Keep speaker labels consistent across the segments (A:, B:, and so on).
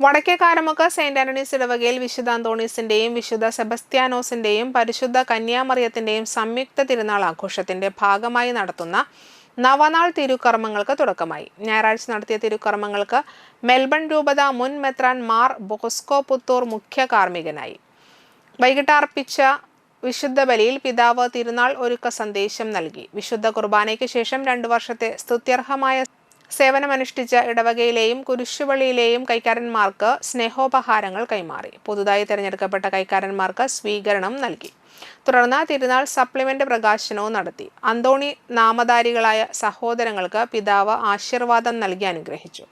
A: Vadakkekaramukku Saint Antony's ഇടവകയിൽ വിശുദ്ധ അന്തോണീസിന്റെയും വിശുദ്ധ സെബസ്ത്യാനോസിന്റെയും പരിശുദ്ധ കന്യാമറിയത്തിന്റെയും സംയുക്ത തിരുനാൾ ആഘോഷത്തിന്റെ ഭാഗമായി നടത്തുന്ന നവനാൾ തിരുക്കർമ്മങ്ങൾക്ക് തുടക്കമായി. ഞായറാഴ്ച നടത്തിയ തിരുക്കർമ്മങ്ങൾക്ക് മെൽബൺ രൂപത മുൻ മെത്രാൻ മാർ ബോസ്കോ പുത്തൂർ മുഖ്യ കാർമ്മികനായി. വൈകിട്ട് അർപ്പിച്ച വിശുദ്ധ ബലിയിൽ പിതാവ് തിരുനാൾ ഒരുക്ക സന്ദേശം നൽകി. വിശുദ്ധ കുർബാനയ്ക്ക് ശേഷം രണ്ടു വർഷത്തെ സ്തുത്യർഹമായ സേവനമനുഷ്ഠിച്ച ഇടവകയിലെയും കുരിശുപള്ളിയിലെയും കൈക്കാരന്മാർക്ക് സ്നേഹോപഹാരങ്ങൾ കൈമാറി. പുതുതായി തിരഞ്ഞെടുക്കപ്പെട്ട കൈക്കാരന്മാർക്ക് സ്വീകരണം നൽകി. തുടർന്ന് തിരുനാൾ സപ്ലിമെന്റ് പ്രകാശനവും നടത്തി. അന്തോണി നാമധാരികളായ സഹോദരങ്ങൾക്ക് പിതാവ് ആശീർവാദം നൽകി അനുഗ്രഹിച്ചു.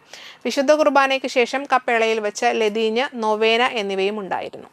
A: വിശുദ്ധ കുർബാനയ്ക്ക് ശേഷം കപ്പേളയിൽ വെച്ച് ലതീഞ്ഞ് നൊവേന എന്നിവയും ഉണ്ടായിരുന്നു.